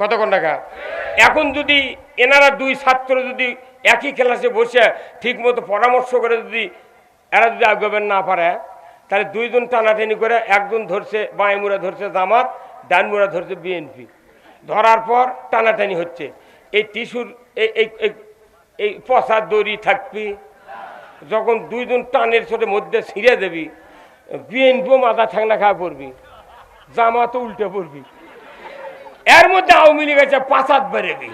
কতক্ষণ টাকা? এখন যদি এনারা দুই ছাত্র যদি একই ক্লাসে বসে ঠিক মতো পরামর্শ করে যদি এরা যদি আগাবেন না পারে, তাহলে দুইজন টানাটানি করে একজন ধরছে বাঁয়ে ধরছে জামাত ডান মুড়া ধরছে বিএনপি ধরার পর টানাটানি হচ্ছে। এই টিস্যুর, এই, এই- দড়ি থাকবি, যখন দুইজন টানের সাথে মধ্যে ছিঁড়ে দেবি বিএনপিও মাথা ঠাংনা খাওয়া পড়বি, জামাতও উল্টে পড়বি। এর মধ্যে আওয়ামী লীগ আছে পাঁচাত বেড়েবি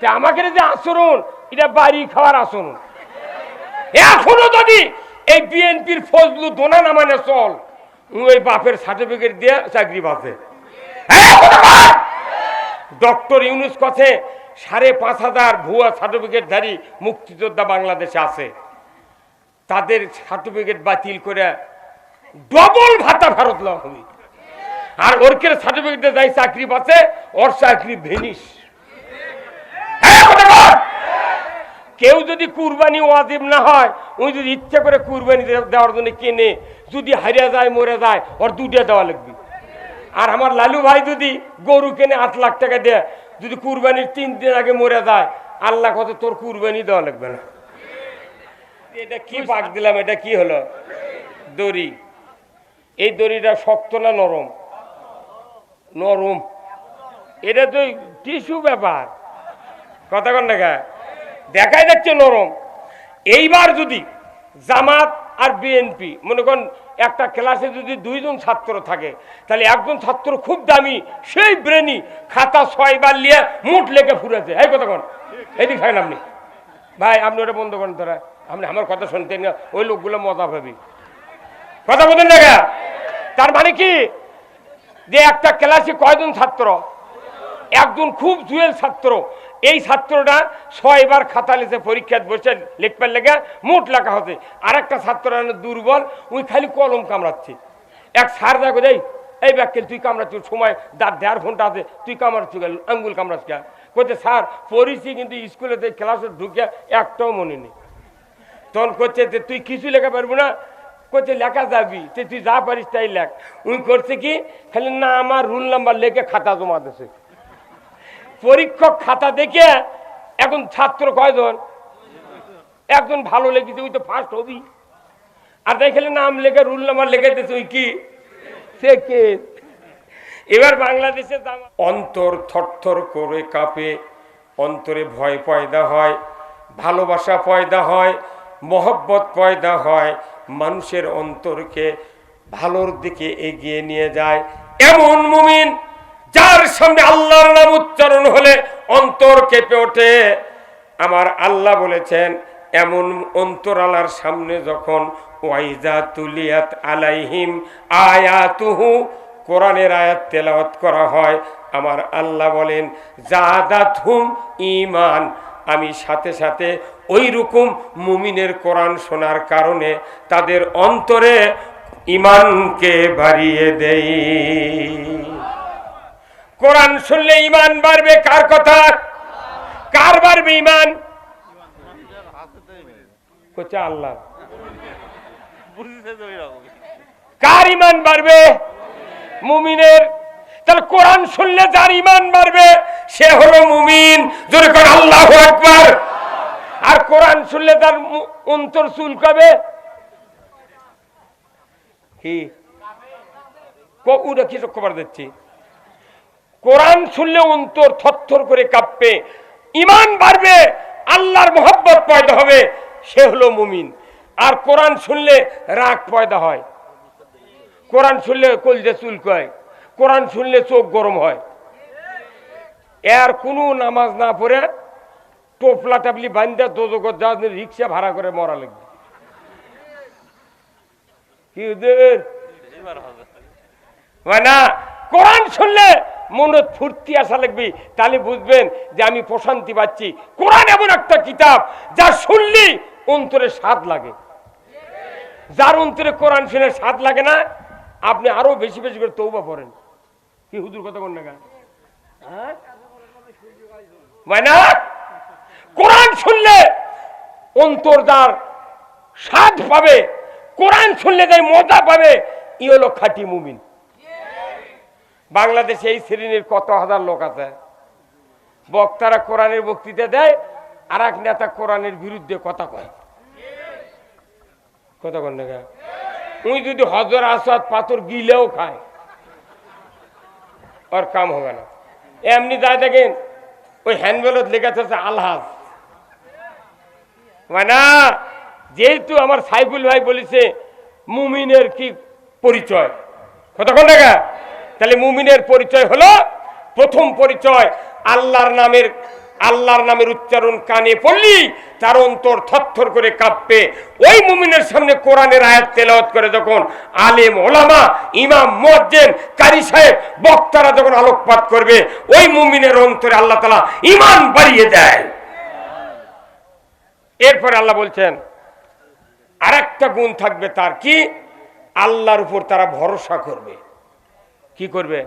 তা আমাকে যে আচরণ, এটা বাড়ি খাওয়ার আচরণ। এখনও যদি এই বিএনপির ফজলু দোনা না মানে চল ওই বাপের সার্টিফিকেট দিয়ে চাকরি পাবে ডক্টর ইউনুস কথা সাড়ে পাঁচ হাজার ভুয়া সার্টিফিকেটধারী মুক্তিযোদ্ধা বাংলাদেশে আছে। তাদের সার্টিফিকেট বাতিল করে ডবল ভাতা ফেরত লওয়া হবে। আর ওরকে সার্টিফিকেটে যাই চাকরি পাচ্ছে, ওর চাকরি ভেনিস। হ্যাঁ। কেউ যদি কুরবানি ওয়াজিব না হয়, উনি যদি ইচ্ছে করে কুরবানি দেওয়ার জন্য কেনে, যদি হারিয়ে যায়, মরে যায়, ওর দুটা দেওয়া লাগবে। আর আমার লালু ভাই যদি গরু কেনে আট লাখ টাকা দেয়, যদি কুরবানির তিন দিন আগে মরে যায়, আল্লাহ কত তোর কুরবানি দেওয়া লাগবে না। এটা কি পাক দিলাম, এটা কি হলো? দড়ি। এই দড়িটা শক্ত না নরম? নরম। এটা তো টিস্যু ব্যাপার। কথা কন দেখা দেখাই যাচ্ছে নরম। এইবার যদি জামাত আর বিএনপি, মনে করেন একটা ক্লাসে যদি দুইজন ছাত্র থাকে, তাহলে একজন ছাত্র খুব দামি, সেই ব্রেনি খাতা ছয়বার নিয়ে মুঠ লেগে ফুরেছে। এই কথা কন। এদিক থাকেন আপনি। ভাই, আপনি ওটা বন্ধ করেন তোরা। আপনি আমার কথা শুনতেন না। ওই লোকগুলো মজা পাবি। কথা বলেন দেখা তার মানে কি? যে একটা ক্লাসে কয়জন ছাত্র? একজন খুব জুয়েল ছাত্র। এই ছাত্রটা ছয়বার খাতা লিখে পরীক্ষায় বসে লিখবার লেগে মোট লেখা হচ্ছে। আর একটা ছাত্র দুর্বল ওই খালি কলম কামড়াচ্ছে। এক সার দেখো এই এই ব্যাগকে তুই কামড়াচ্ছিস সময় দাঁত দেওয়ার ফোনটা আছে, তুই কামড়াচ্ছি গেল আঙ্গুল কামড়াচ্ছি কেন? করছে স্যার, পড়িছি কিন্তু স্কুলেতে ক্লাসে ঢুকে একটাও মনে নেই। তখন করছে যে, তুই কিছু লেখা পারব না করছে লেখা যাবি? যে তুই যা পারিস তাই লেখ। উনি করছে কি? খালি, না, আমার রুল নাম্বার লেখে খাতা জমা দিছে। পরীক্ষক খাতা দেখে এখন ছাত্র কয়জন? একজন ভালো লেগেছে, ওই তো ফার্স্ট হবি। আর দেখলে নাম লেখে রুল নাম্বার লেখে দিয়েছে ওই কি? সে কে? এবার বাংলাদেশে অন্তর থরথর করে কাঁপে, অন্তরে ভয় পয়দা হয়, ভালোবাসা পয়দা হয়, মহব্বত পয়দা হয় মানুষের অন্তরকে ভালোর দিকে এগিয়ে নিয়ে যায়। এমন মুমিন যার সামনে আল্লাহর নাম উচ্চারণ হলে অন্তর কেঁপে ওঠে। আমার আল্লাহ বলেছেন, এমন অন্তরালার সামনে যখন ওয়াইজা তুলিয়াত আলাইহিম আয়াতুহু, কোরআনের আয়াত তেলাওয়াত করা হয়, আমার আল্লাহ বলেন জাদাত হুম ইমান আমি সাথে সাথে ওই রকম মুমিনের কোরআন শোনার কারণে তাদের অন্তরে ইমানকে বাড়িয়ে দেই। কোরআন শুনলে ইমান বাড়বে কার কথা? কার বাড়বে ইমান কোচা আল্লাহ। কার ইমান বাড়বে? মুমিনের। তাহলে কোরআন শুনলে যার ইমান বাড়বে, সে হলো মুমিন। আল্লাহ একবার আর কোরআন শুনলে তার অন্তর চুলকাবে। কি? খবর দিচ্ছি? কোরআন শুনলে অন্তর থরথর করে কাঁপবে। ইমান বাড়বে, আল্লাহর মোহব্বত পয়দা হবে, সে হলো মুমিন। আর কোরআন শুনলে রাগ পয়দা হয়। কোরআন শুনলে কলজে চুলকায়। কোরআন শুনলে চোখ গরম হয়। এর কোনো নামাজ না পড়ে টোপলা টাপলি বান্ধা দোজগত যা রিক্সা ভাড়া করে মরা লাগবে। কি না, কোরআন শুনলে মনে ফুর্তি আসা লাগবে, তাহলে বুঝবেন যে আমি প্রশান্তি পাচ্ছি। কোরআন এমন একটা কিতাব, যা শুনলি অন্তরে স্বাদ লাগে। যার অন্তরে কোরআন শুনে স্বাদ লাগে না, আপনি আরও বেশি বেশি করে তৌবা পড়েন। কি হুজুর কথা কোন না হ্যাঁ? হয় না কোরআন শুনলে অন্তর যার স্বাদ পাবে, কোরআন শুনলে যাই মজা পাবে, ই হলো খাঁটি মুমিন। বাংলাদেশে এই শ্রেণির কত হাজার লোক আছে? বক্তারা কোরআনের বক্তৃতা দেয় আর এক নেতা কোরআনের বিরুদ্ধে কথা কয়। কথা কন না? উই যদি হজর আসাদ পাথর গিলেও খায় ওর কাম হবে না। এমনি যায় দেখেন, ওই হ্যান্ডবেলত লেখা আলহাজ। মানে যেহেতু আমার সাইফুল ভাই বলেছে, মুমিনের কি পরিচয়? কতক্ষণ দেখা। তাহলে মুমিনের পরিচয় হলো, প্রথম পরিচয় আল্লাহর নামের আল্লাহর নামের উচ্চারণ কানে পড়লি তার অন্তর থরথর করে কাঁপবে। ওই মুমিনের সামনে কোরআনের আয়াত তেলাওয়াত করে যখন আলেম, ওলামা, ইমাম, মুয়াজ্জিন, কারি সাহেব, বক্তারা যখন আলোকপাত করবে, ওই মুমিনের অন্তরে আল্লাহ তালা ঈমান বাড়িয়ে দেয়। এরপরে আল্লাহ বলছেন আর একটা গুণ থাকবে তার কি? আল্লাহর উপর তারা ভরসা করবে। কি করবে?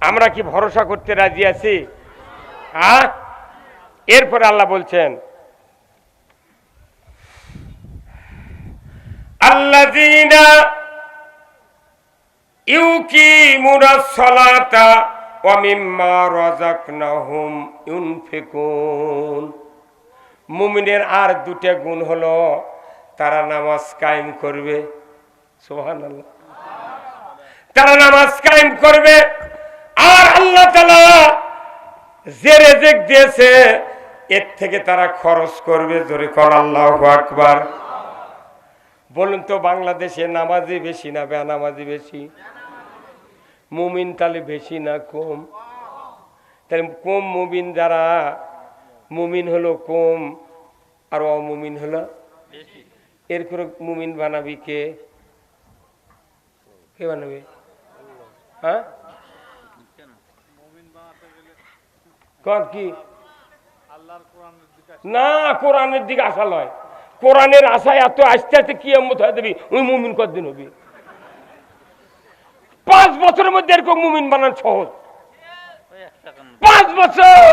আমরা কি ভরসা করতে রাজি আছি? হ্যাঁ এরপরে আল্লাহ বলছেন মুমিনের আর দুটা গুণ হলো তারা নামাজ কায়েম করবে। সুবহানাল্লাহ। তারা নামাজ কায়েম করবে আর আল্লাহ তাআলা যে রেজেক দিয়েছে, এর থেকে তারা খরচ করবে। জোরে কর আল্লাহু আকবার। বলুন তো বাংলাদেশে নামাজি বেশি না বেনামাজি বেশি? মুমিন তাহলে বেশি না কম? তাহলে কম মুমিন যারা মুমিন হলো কম আর অমুমিন হলো? এর করে মুমিন বানাবি কে? কে বানাবে? হ্যাঁ? কর কি? না কোরআনের দিকে আসা লয় কোরআনের আশায় এত আস্তে আস্তে কি এমত হয়ে দেবি ওই মুমিন কতদিন হবি? পাঁচ বছরের মধ্যে এরকম মুমিন বানানো সহজ। পাঁচ বছর!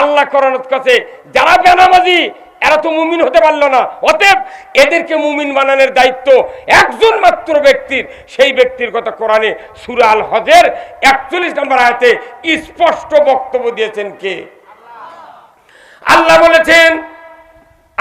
আল্লাহ কোরআনের কাছে যারা বেনামাজি, এরা তো মুমিন হতে পারল না। অতএব এদেরকে মুমিন বানানোর দায়িত্ব একজন মাত্র ব্যক্তির। সেই ব্যক্তির কথা কোরআনে সুরাল হজের একচল্লিশ নম্বর আয়াতে স্পষ্ট বক্তব্য দিয়েছেন কে? আল্লাহ বলেছেন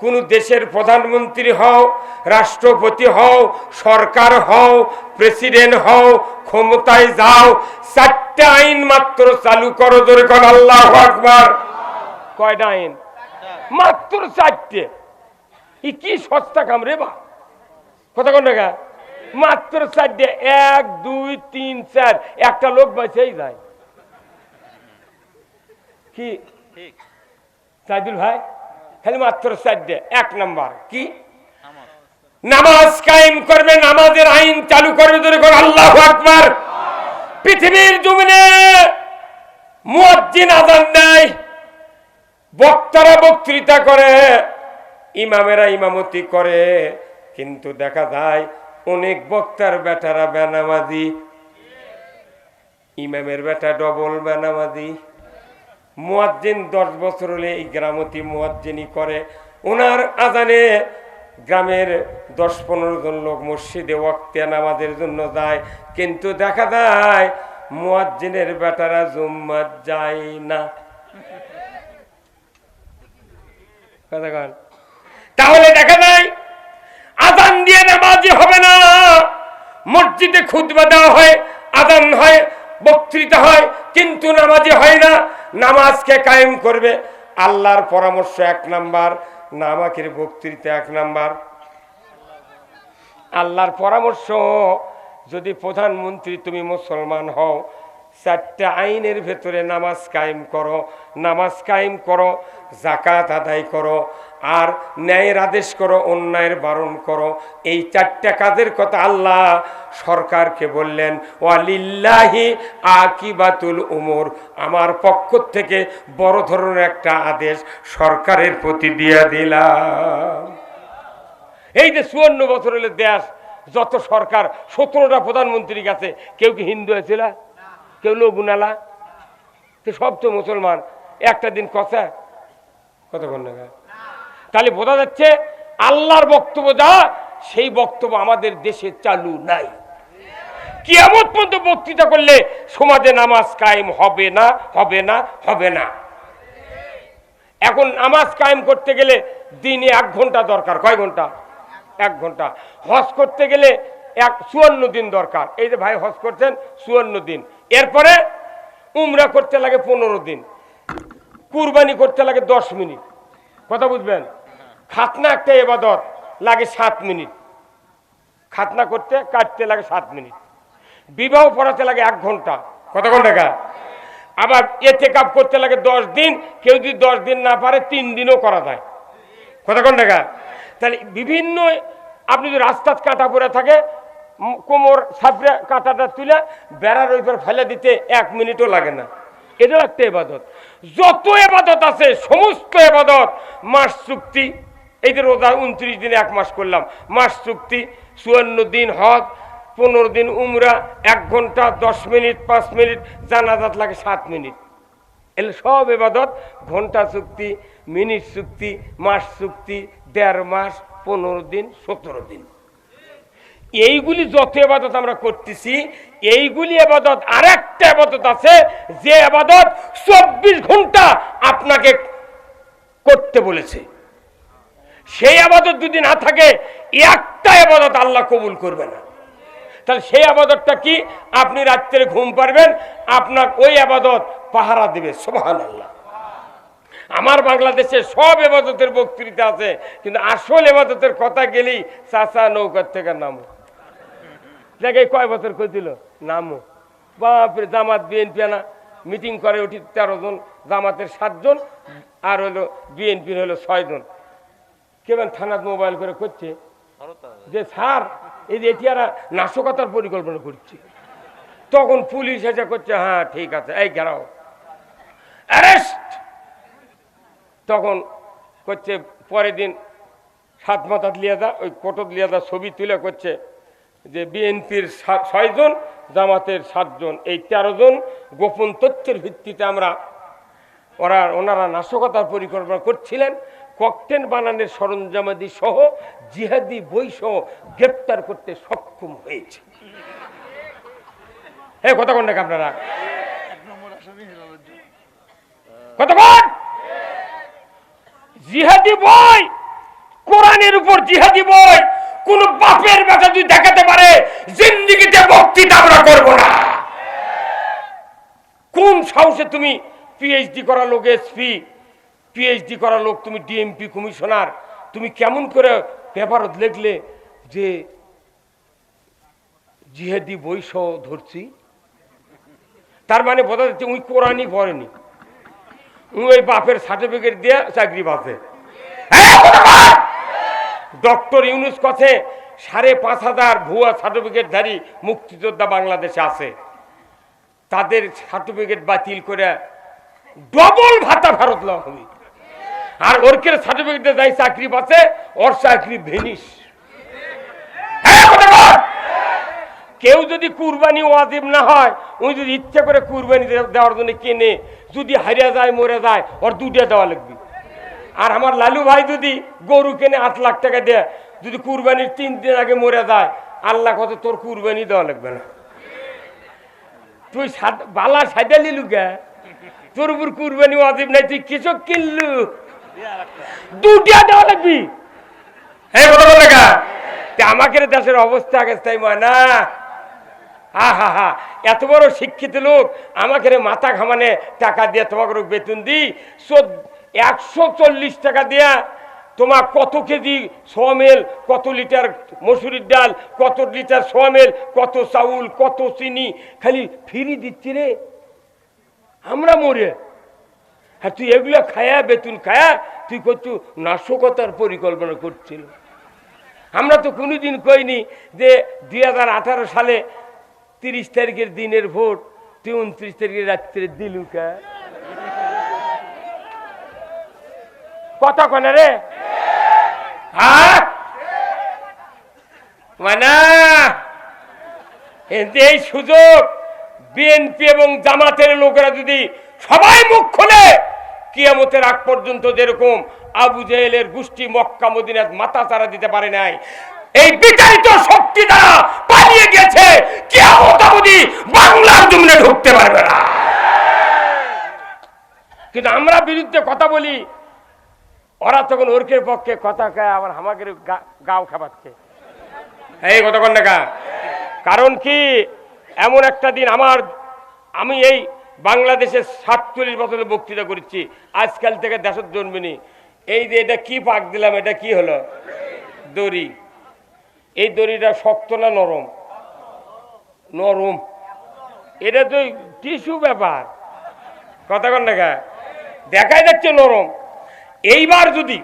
কোন দেশের প্রধানমন্ত্রী হও রাষ্ট্রপতি হও সরকার হও প্রেসিডেন্ট হও ক্ষমতায় যাও চারটে আইন মাত্র চালু করো ধরে কোন আল্লাহ আকবার। কয়টা আইন? মাত্র চারটে। ই কি সস্তা কাম রে বা? কথা কোন টাকা মাত্র চারটে। এক দুই তিন চার। একটা লোক বাঁচেই যায়। কি? সাইদুল ভাই? খালি মাত্র চারটে এক নাম্বার। কি? নামাজ। কায়েম করবে নামাজের আইন চালু করবে ধরে করে আল্লাহ আকবার। পৃথিবীর জমিনে মুয়াজ্জিন আজান দেয় বক্তারা বক্তৃতা করে ইমামেরা ইমামতি করে কিন্তু দেখা যায় অনেক বক্তার বেটারা বেনামাজি। ইমামের বেটা ডবল বেনামাজি। মুয়াজ্জিন দশ বছর হলে এই গ্রামতি মুয়াজ্জিনই করে। ওনার আজানে গ্রামের দশ পনেরো জন লোক মসজিদে ওয়াক্তে নামাজের জন্য যায়। কিন্তু দেখা যায় মুয়াজ্জিনের বেটারা জুম্মাত যায় না। তাহলে দেখা যায় আজান দিয়ে নামাজি হবে না। মসজিদে খুদবা দেওয়া হয়, আজান হয়, বক্তৃতা হয়, কিন্তু নামাজি হয় না। নামাজকে কায়েম করবে। আল্লাহর পরামর্শ এক নাম্বার নামাকের বক্তৃতা এক নাম্বার। আল্লাহর পরামর্শ, যদি প্রধানমন্ত্রী তুমি মুসলমান হও, চারটা আইনের ভেতরে নামাজ কায়েম করো। নামাজ কায়েম করো জাকাত আদায় করো। আর ন্যায়ের আদেশ করো, অন্যায়ের বারণ করো। এই চারটা কাজের কথা আল্লাহ সরকারকে বললেন, ওয়ালিল্লাহি আকিবাতুল উমর। আমার পক্ষ থেকে বড় ধরনের একটা আদেশ সরকারের প্রতি দিয়ে দিলাম। এই যে চুয়ান্ন বছর হলে দেশ, যত সরকার, সতেরোটা প্রধানমন্ত্রীর কাছে কেউ কি হিন্দু হয়েছিল? কেউ লগুনালা সব তো মুসলমান। একটা দিন কথা কতক্ষণ না তাহলে বোঝা যাচ্ছে আল্লাহর বক্তব্য যা, সেই বক্তব্য আমাদের দেশে চালু নাই। কিয়ামত পর্যন্ত বক্তৃতা করলে সমাজে নামাজ কায়েম হবে না হবে না হবে না। এখন নামাজ কায়েম করতে গেলে দিনে এক ঘণ্টা দরকার। কয় ঘণ্টা? এক ঘণ্টা। হজ করতে গেলে এক, চুয়ান্ন দিন দরকার। এই যে ভাই হজ করছেন, চুয়ান্ন দিন। এরপরে উমরা করতে লাগে পনেরো দিন। কুরবানি করতে লাগে দশ মিনিট। কথা বুঝবেন? খাতনা একটা এবাদত লাগে সাত মিনিট। খাতনা করতে, কাটতে লাগে সাত মিনিট। বিবাহ পড়াতে লাগে এক ঘণ্টা। কত ঘণ্টা আবার এতে কাপ করতে লাগে দশ দিন। কেউ যদি দশ দিন না পারে, তিন দিনও করা যায়। কতক্ষণ টাকা তাহলে বিভিন্ন, আপনি যদি রাস্তাত কাটা পড়ে থাকে কোমর সাপড়ে কাঁটাটা তুলে বেড়ার ওই পর ফেলে দিতে এক মিনিটও লাগে না। এটাও একটা এবাদত। যত এবাদত আছে, সমস্ত এবাদত, মাস চুক্তি এই যে রোজা উনত্রিশ দিনে এক মাস করলাম, মাস চুক্তি, চুয়ান্ন দিন হজ, পনেরো দিন উমরা, এক ঘণ্টা, দশ মিনিট, পাঁচ মিনিট, জানাজাত লাগে সাত মিনিট। এলে সব এবাদত, ঘণ্টা চুক্তি, মিনিট চুক্তি, মাস চুক্তি, দেড় মাস, পনেরো দিন, সতেরো দিন। এইগুলি যত এবাদত আমরা করতেছি, এইগুলি এবাদত আর একটা এবাদত আছে, যে এবাদত চব্বিশ ঘণ্টা আপনাকে করতে বলেছে। সেই আবাদত যদি না থাকে, একটা আবাদত আল্লাহ কবুল করবে না। তাহলে সেই আবাদতটা কি? আপনি রাত্রে ঘুম পারবেন আপনার ওই আবাদত পাহারা দেবে সোহান আল্লাহ আমার বাংলাদেশে সব এবাদতের বক্তৃতা আছে, কিন্তু আসল এবাদতের কথা গেলেই চাচা নৌকার থেকে নামো। দেখে কয় বছর কইছিল? নামো। বাপরে, জামাত, বিএনপি না মিটিং করে উঠি তেরো জন, জামাতের সাতজন, আর হলো বিএনপির হলো ছয়জন। কেমন থানাত মোবাইল করে করছে। যে স্যার, এই যে এটিয়ারা নাশকতার পরিকল্পনা করছে। তখন পুলিশ এসে করছে হ্যাঁ ঠিক আছে, এই ঘেরাও। অ্যারেস্ট তখন করছে, পরের দিন সাত মাথাত লিয়াদা, ওই কোটত লিয়াদা ছবি তুলে করছে যে বিএনপির ছয়জন, জামাতের সাতজন, এই তেরো জন গোপন তথ্যের ভিত্তিতে আমরা ওরা ওনারা নাশকতার পরিকল্পনা করছিলেন। ককটেন বানানোর সরঞ্জামাদি সহ, জিহাদি বই সহ গ্রেপ্তার করতে সক্ষম হয়েছে। হ্যাঁ কথা কোন আপনারা? কতক্ষণ জিহাদি বই! কোরআনের উপর জিহাদি বই! কোন বাপের বেটা যদি দেখাতে পারে, জিন্দিগিতে বক্তৃতা আমরা করব না। কোন সাহসে তুমি পিএইচডি করা লোক এসপি পিএইচডি করা লোক, তুমি ডিএমপি কমিশনার, তুমি কেমন করে পেপারত লিখলে যে জিহাদি সহ ধরছি? তার মানে বোঝা যাচ্ছে উনি কোরআনই পড়েনি। উনি ওই বাপের সার্টিফিকেট দিয়ে চাকরি পাচ্ছে। ডক্টর ইউনুস কথে সাড়ে পাঁচ হাজার ভুয়া সার্টিফিকেটধারী মুক্তিযোদ্ধা বাংলাদেশে আছে। তাদের সার্টিফিকেট বাতিল করে ডবল ভাতা ফেরত লওয়া হবে। আর ওরকে সার্টিফিকেট যাই চাকরি পাচ্ছে ওর চাকরি ভেনিস হ্যাঁ। কেউ যদি কুরবানি ওয়াজিব না হয়, উনি যদি ইচ্ছে করে কুরবানি দেওয়ার জন্য কেনে, যদি হারিয়ে যায়, মরে যায়, ওর দুটা দেওয়া লাগবে। আর আমার লালু ভাই যদি গরু কেনে আট লাখ টাকা দেয়, যদি কুরবানির তিন দিন আগে মরে যায়, আল্লাহ কত তোর কুরবানি দেওয়া লাগবে না। তুই বালা সাইডা লিলু গে। তোর উপর কুরবানি ওয়াজিব নাই, তুই কিছু কিনলু দুটিয়া দেওয়া লাগবি। হ্যাঁ কথা বলে আমাকে দেশের অবস্থা আগে তাই না আহা হা এত বড় শিক্ষিত লোক আমাকে মাথা ঘামানে টাকা দিয়ে তোমাকে বেতন দিই। একশো চল্লিশ টাকা দিয়া তোমার কত কেজি সোয়ামেল কত লিটার মসুরির ডাল কত লিটার সোয়ামেল কত চাউল কত চিনি খালি ফ্রি দিচ্ছি রে। আমরা মরে। হ্যাঁ তুই এগুলো খায়া, বেতন খায়া, তুই করছু নাশকতার পরিকল্পনা করছিল। আমরা তো কোনোদিন কইনি যে দুই হাজার আঠারো সালে তিরিশ তারিখের দিনের ভোট, তুই উনত্রিশ তারিখের রাত্রে দিলু কা? কথা কনে রে? মানে? এই সুযোগ, বিএনপি এবং জামাতের লোকেরা যদি সবাই মুখ খোলে। কিয়ামতের আগ পর্যন্ত যেরকম আবু জেহেলের গোষ্ঠী মক্কা মদিনাত মাথা চারা দিতে পারে নাই। এই বিতাড়িত শক্তি দ্বারা পালিয়ে গেছে, কিয়ামত অবধি বাংলার জমিনে ঢুকতে পারবে না। কিন্তু আমরা বিরুদ্ধে কথা বলি, ওরা তখন ওরকের পক্ষে কথা কয় আবার আমাকে গাও খাবাচ্ছে এই কতক্ষণ দেখা কারণ কি, এমন একটা দিন আমার, আমি এই বাংলাদেশের সাতচল্লিশ বছরের বক্তৃতা করছি। আজকাল থেকে দেশের জন্মিনি। এই যে এটা কি পাক দিলাম, এটা কি হলো? দড়ি। এই দড়িটা শক্ত না নরম? নরম। এটা তো টিস্যু ব্যাপার। কথা কন দেখা দেখাই যাচ্ছে নরম। এইবার যদি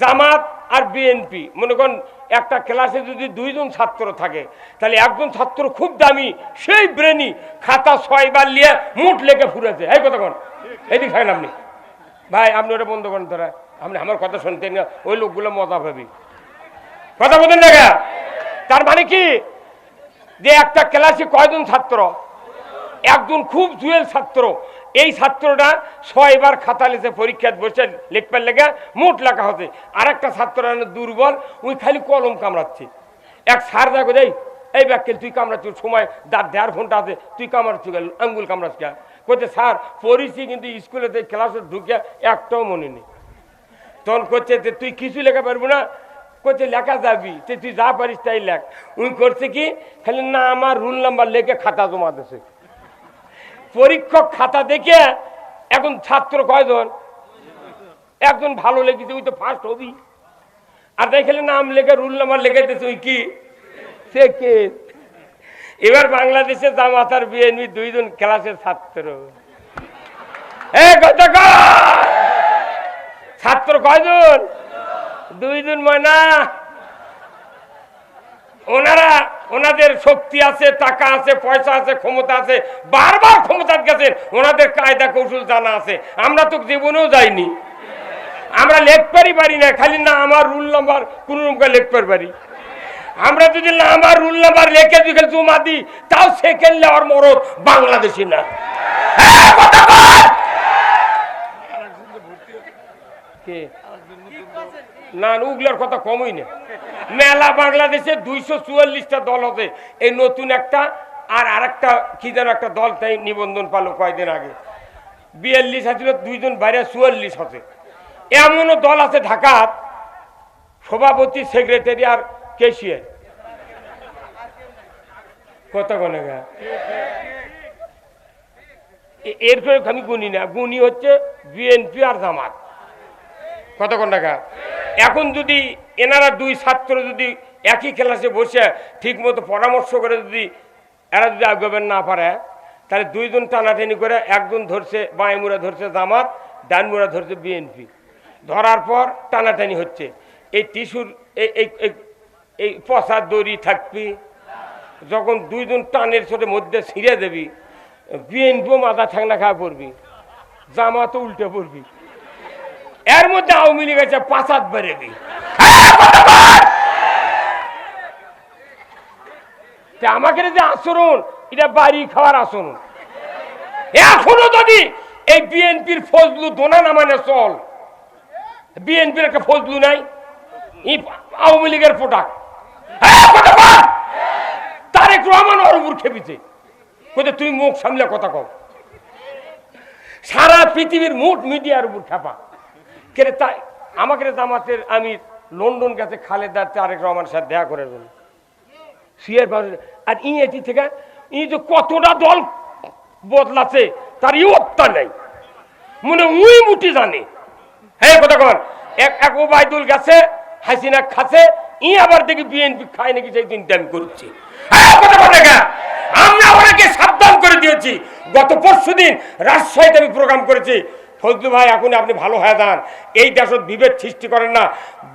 জামাত আর বিএনপি মনে করেন, একটা ক্লাসে যদি দুইজন ছাত্র থাকে, তাহলে একজন ছাত্র খুব দামি, সেই ব্রেনি খাতা ছয়বার নিয়ে মুঠ লেগে ফুরেছে। এই কথা কন। এদিক থাকেন আপনি। ভাই, আপনি ওটা বন্ধ করেন তোরা। আপনি আমার কথা শুনতেন না, ওই লোকগুলো মজা পাবি। কথা বলেন দেখা তার মানে কি? যে একটা ক্লাসে কয়জন ছাত্র? একজন খুব জুয়েল ছাত্র এই ছাত্রটা ছয়বার খাতা লিখে পরীক্ষায় বসে লিখবার লেগে মোট লেখা হচ্ছে। আর একটা ছাত্র দুর্বল ওই খালি কলম কামড়াচ্ছে। এক সার দেখো দেই, এই ব্যাগকে তুই কামড়াচ্ছিস সময় দাঁত দেড় ঘণ্টা আছে, তুই কামড়াচ্ছিস আঙ্গুল কামড়াচ্ছ করছে স্যার, পড়িছি কিন্তু স্কুলেতে ক্লাসে ঢুকে একটাও মনে নেই। তখন করছে যে, তুই কিছু লেখা পারব না? করছে লেখা যাবি, তুই যা পারিস তাই লেখ। উনি করছে কি, খালি না আমার রুল নাম্বার লেখে খাতা জমা দিছে। পরীক্ষক খাতা দেখে এখন ছাত্র কয়জন? একজন ভালো লেগেছে, ওই তো ফার্স্ট হবি। আর দেখলে নাম লেখে, রুল নাম্বার লেখে দিয়েছে ওই কি? সে কে এবার বাংলাদেশে জামাত আর বিএনপি দুইজন ক্লাসের ছাত্র। ছাত্র কয়জন? দুইজন ময়না। ওনারা ওনাদের শক্তি আছে টাকা আছে পয়সা আছে ক্ষমতা আছে বারবার ক্ষমতার গেছেন ওনাদের কায়দা কৌশল জানা আছে। আমরা তো জীবনেও যাইনি। আমরা লেখপারই পারি না খালি না আমার রুল নাম্বার কোন লেখপার পারি আমরা যদি না আমার রুল নাম্বার লেখে দিকে জমা দিই তাও সেকেন্ড লেওয়ার মরদ বাংলাদেশি না। হ্যাঁ, না না, উগলার কথা কমই না। মেলা বাংলাদেশে দুইশো চুয়াল্লিশটা দল আছে। এই নতুন একটা আর আরেকটা কি যেন একটা দল তাই নিবন্ধন পালো কয়েকদিন আগে। বিয়াল্লিশ আছিল দুইজন বাইরে চুয়াল্লিশ আছে। এমনও দল আছে ঢাকার, সভাপতি, সেক্রেটারি আর কেশিয়ার কত গনে গা? এরপরে আমি গুনি না, গুনি হচ্ছে বিএনপি আর জামাত। কতক্ষণ টাকা? এখন যদি এনারা দুই ছাত্র যদি একই ক্লাসে বসে ঠিক মতো পরামর্শ করে যদি এরা যদি আগাবেন না পারে, তাহলে দুইজন টানাটানি করে একজন ধরছে বাঁয়মুড়া ধরছে জামাত, ডানমুড়া ধরছে বিএনপি। ধরার পর টানাটানি হচ্ছে। এই টিস্যুর, এই, এই- পচা দড়ি থাকবি, যখন দুইজন টানের সাথে মধ্যে ছিঁড়ে দেবি, বিএনপিও মাথা ঠাংনা খাওয়া পড়বি, জামাতও উল্টে পড়বি। এর মধ্যে আওয়ামী লীগ আছে পাঁচাত বেড়েবি। আমাকে যে আচরণ, এটা বাড়ি খাওয়ার আচরণ। এখনও যদি এই বিএনপির ফজলু দোনা না মানে চল, বিএনপির একটা ফজলু নাই আওয়ামী লীগের পোটাক তারেক রহমান উপর খেপিছে কোথায় তুই মুখ সামলে কথা কও। সারা পৃথিবীর মুঠ মিডিয়ার উপর খেপা কেরে তাই, আমাকে জামাতের আমি লন্ডন গেছে খালেদা তারেক রহমান সাথে দেখা করে দেবো সিয়ার পাশে আর ই এটি থেকে ই যে কতটা দল বদলাছে তার ই ইয়ত্তা নেই। মনে উই মুটি জানে। হ্যাঁ কথা কর এক এক ওবায়দুল গেছে, হাসিনা খাচ্ছে, ই আবার দেখি বিএনপি খায় নাকি সেই চিন্তা আমি করছি। হ্যাঁ কথা আমরা ওনাকে সাবধান করে দিয়েছি। গত পরশু দিন রাজশাহীতে আমি প্রোগ্রাম করেছি। ফজলু ভাই এখন আপনি ভালো হয়ে যান। এই দেশত বিভেদ সৃষ্টি করেন না।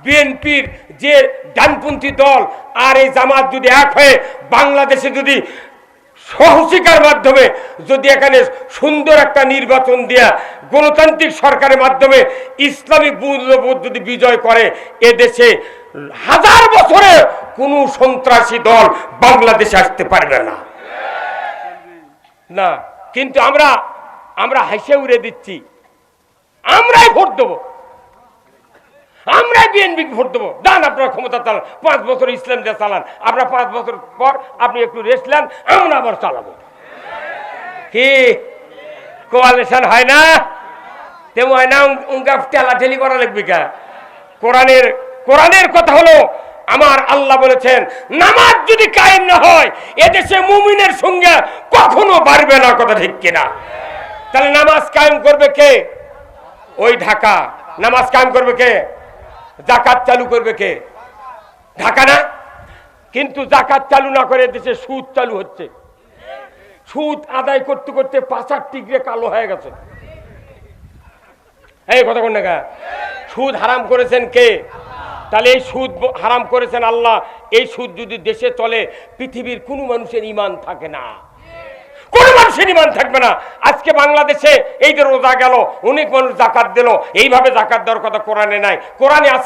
বিএনপির যে ডানপন্থী দল আর এই জামাত যদি এক হয়ে, বাংলাদেশে যদি সহসিকার মাধ্যমে যদি এখানে সুন্দর একটা নির্বাচন দেয়া, গণতান্ত্রিক সরকারের মাধ্যমে ইসলামিক মূল্যবোধ যদি বিজয় করে এদেশে হাজার বছরে কোনো সন্ত্রাসী দল বাংলাদেশে আসতে পারবে না। না, কিন্তু আমরা আমরা হাসে উড়ে দিচ্ছি। আমরাই ভোট দেবো। আমরাই বিএনপি ভোট দেবো। দান আপনার ক্ষমতা চালান। পাঁচ বছর ইসলাম দিয়ে চালান। আমরা পাঁচ বছর পর আপনি একটু রেস্ট নেন আমরা আবার চালাবো। কি? কোয়ালিশন হয় না? তেমন হয় না উনকা ঠেলাঠেলি করা লাগবে কা? কোরআনের কোরআনের কথা হলো, আমার আল্লাহ বলেছেন, নামাজ যদি কায়েম না হয়, এদেশে মুমিনের সঙ্গে কখনো বাড়বে না, কথা ঠিক কিনা? তাহলে নামাজ কায়েম করবে কে? ওই ঢাকা। নামাজ কায়েম করবে কে? জাকাত চালু করবে কে? ঢাকা না? কিন্তু জাকাত চালু না করে দেশে সুদ চালু হচ্ছে। সুদ আদায় করতে করতে পাচার টিকরে কালো হয়ে গেছে। এই কথা কোন? টাকা সুদ হারাম করেছেন কে? তাহলে এই সুদ হারাম করেছেন আল্লাহ। এই সুদ যদি দেশে চলে, পৃথিবীর কোনো মানুষের ইমান থাকে না। কোন মানুষের ইমান থাকবে না। আজকে বাংলাদেশে এই যে রোজা গেল, অনেক মানুষ জাকাত দিল। এইভাবে জাকাত দেওয়ার কথা কোরআনে নাই। কোরআনে আছে